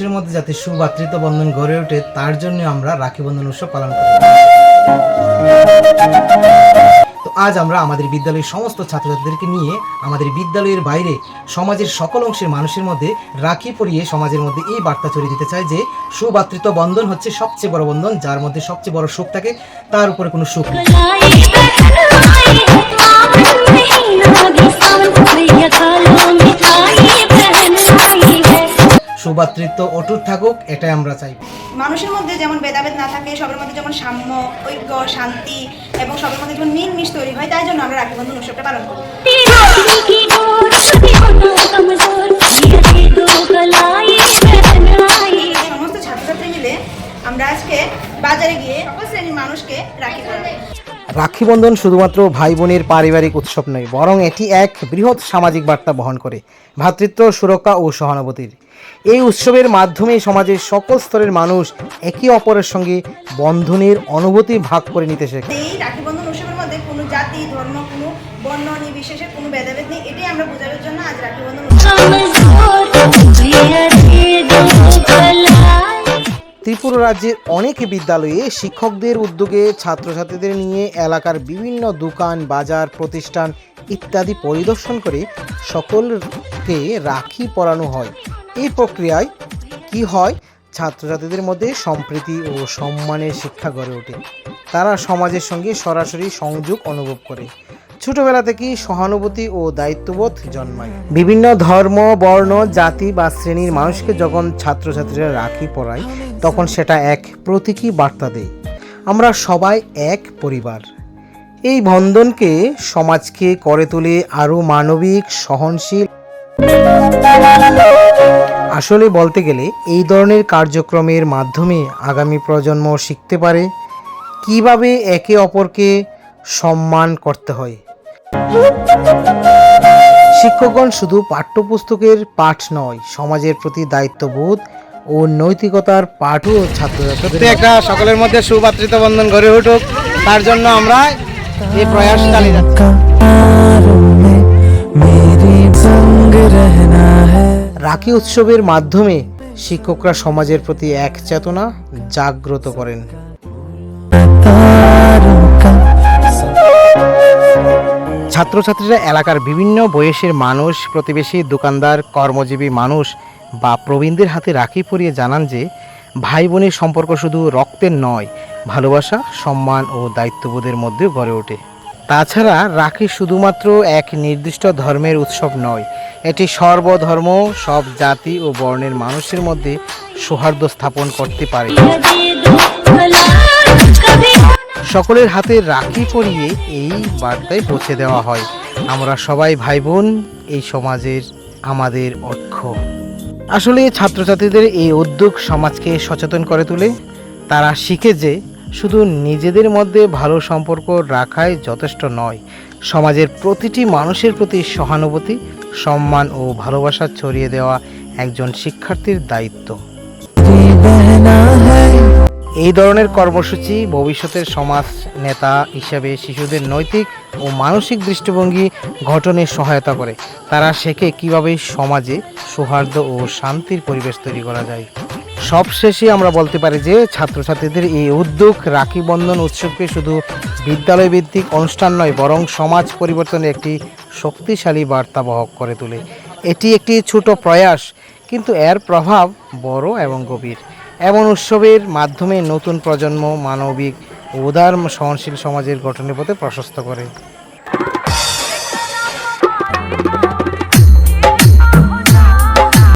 মানুষের মধ্যে যাতে সুভাতৃত্ব বন্ধন গড়ে ওঠে, তার জন্য আমরা রাখি বন্ধন উৎসব পালন করি। তো আজ আমরা আমাদের বিদ্যালয়ের সমস্ত ছাত্রছাত্রীদেরকে নিয়ে আমাদের বিদ্যালয়ের বাইরে সমাজের সকল অংশের মানুষের মধ্যে রাখি পরিয়ে সমাজের মধ্যে এই বার্তা ছড়িয়ে দিতে চাই যে সুভাতৃত্ব বন্ধন হচ্ছে সবচেয়ে বড় বন্ধন, যার মধ্যে সবচেয়ে বড় সুখ থাকে, তার উপরে কোনো সুখ নেই। সুভাতৃত্ব অটুট থাকুক, এটাই আমরা চাই। মানুষের মধ্যে যেমন ভেদাভেদ না থাকে, সবার মধ্যে যেমন সাম্য, ঐক্য, শান্তি এবং সবার মধ্যে যেমন মিলমিশ তৈরি হয়, তাই জন্য আমরা রাখি বন্ধন উৎসবটা পালন করি। সমস্ত ছাত্রছাত্রী মিলে আমরা আজকে বাজারে গিয়ে সকল শ্রেণির মানুষকে রাখি পরাবো রাখি বন্ধন শুধুমাত্র ভাই বোনের পারিবারিক উৎসব নয় বরং এটি এক বৃহৎ সামাজিক বার্তা বহন করে ভ্রাতৃত্ব সুরক্ষা ও সহানুভূতির। এই উৎসবের মাধ্যমে সমাজের সকল স্তরের মানুষ একে অপরের সঙ্গে বন্ধনের অনুভূতি ভাগ করে নিতে শেখে। এই রাখি বন্ধন উৎসবের মধ্যে কোনো জাতি ধর্ম কোনো বর্ণ নির্বিশেষে কোনো ভেদাভেদ নেই এটাই আমরা বোঝানোর জন্য আজ রাখি বন্ধন উৎসব। ত্রিপুরা রাজ্যের অনেক বিদ্যালয়ে শিক্ষকদের উদ্যোগে ছাত্রছাত্রীদের নিয়ে এলাকার বিভিন্ন দোকান, বাজার, প্রতিষ্ঠান ইত্যাদি পরিদর্শন করে সকলকে রাখি পরানো হয়। এই প্রক্রিয়ায় কি হয়? ছাত্রছাত্রীদের মধ্যে সম্প্রীতি ও সম্মানের শিক্ষা গড়ে ওঠে। তারা সমাজের সঙ্গে সরাসরি সংযোগ অনুভব করে। ছোটবেলা থেকেই সহানুভূতি ও দায়িত্ববোধ জন্মায়। বিভিন্ন ধর্ম, বর্ণ, জাতি বা শ্রেণির মানুষকে যখন ছাত্রছাত্রীরা রাখি পড়ায় তখন সেটা এক প্রতীকী বার্তা দেয়। আমরা সবাই এক পরিবার। এই বন্ধনকে সমাজকে করে তোলে আরও মানবিক, সহনশীল। আসলে বলতে গেলে, এই ধরনের কার্যক্রমের মাধ্যমে আগামী প্রজন্ম শিখতে পারে কীভাবে একে অপরকে সম্মান করতে হয়। শিক্ষকগণ শুধু পাঠ্যপুস্তকের পাঠ নয় সমাজের প্রতি দায়িত্ববোধ ও নৈতিকতার পাঠও ছাত্রছাত্রী একটা সকলের মধ্যে সুভাতৃত্ব বন্ধন গড়ে উঠুক। তার জন্য আমরা এই প্রয়াস চালিয়ে যাচ্ছি। রাখি উৎসবের মাধ্যমে শিক্ষকরা সমাজের প্রতি এক চেতনা জাগ্রত করেন। ছাত্রছাত্রীরা এলাকার বিভিন্ন বয়সের মানুষ, প্রতিবেশী, দোকানদার, কর্মজীবী মানুষ বা প্রবীণদের হাতে রাখি পরিয়ে জানান যে ভাই বোনের সম্পর্ক শুধু রক্তের নয়, ভালোবাসা, সম্মান ও দায়িত্ববোধের মধ্যেও গড়ে ওঠে। তাছাড়া রাখি শুধুমাত্র এক নির্দিষ্ট ধর্মের উৎসব নয়, এটি সর্বধর্ম, সব জাতি ও বর্ণের মানুষের মধ্যে সৌহার্দ্য স্থাপন করতে পারে। সকলের হাতে রাখি পরিয়ে এই বার্তায় পৌঁছে দেওয়া হয়। আমরা সবাই ভাই বোন এই সমাজের আমাদের অক্ষ আসলে ছাত্রছাত্রীদের এই উদ্যোগ সমাজকে সচেতন করে তোলে। তারা শিখে যে শুধু নিজেদের মধ্যে ভালো সম্পর্ক রাখাই যথেষ্ট নয়, সমাজের প্রতিটি মানুষের প্রতি সহানুভূতি, সম্মান ও ভালোবাসা ছড়িয়ে দেওয়া একজন শিক্ষার্থীর দায়িত্ব। এই ধরনের কর্মসূচি ভবিষ্যতের সমাজ নেতা হিসাবে শিশুদের নৈতিক ও মানসিক দৃষ্টিভঙ্গি গঠনে সহায়তা করে। তারা শেখে কীভাবে সমাজে সৌহার্দ্য ও শান্তির পরিবেশ তৈরি করা যায়। সবশেষে আমরা বলতে পারি যে, ছাত্রছাত্রীদের এই উদ্যোগ রাখি বন্ধন উৎসবকে শুধু বিদ্যালয় ভিত্তিক অনুষ্ঠান নয়, বরং সমাজ পরিবর্তনে একটি শক্তিশালী বার্তা বহক করে তোলে। এটি একটি ছোট প্রয়াস, কিন্তু এর প্রভাব বড় এবং গভীর। এমন উৎসবের মাধ্যমে নতুন প্রজন্ম মানবিক উদার সহনশীল সমাজের গঠনের পথে প্রশস্ত করে।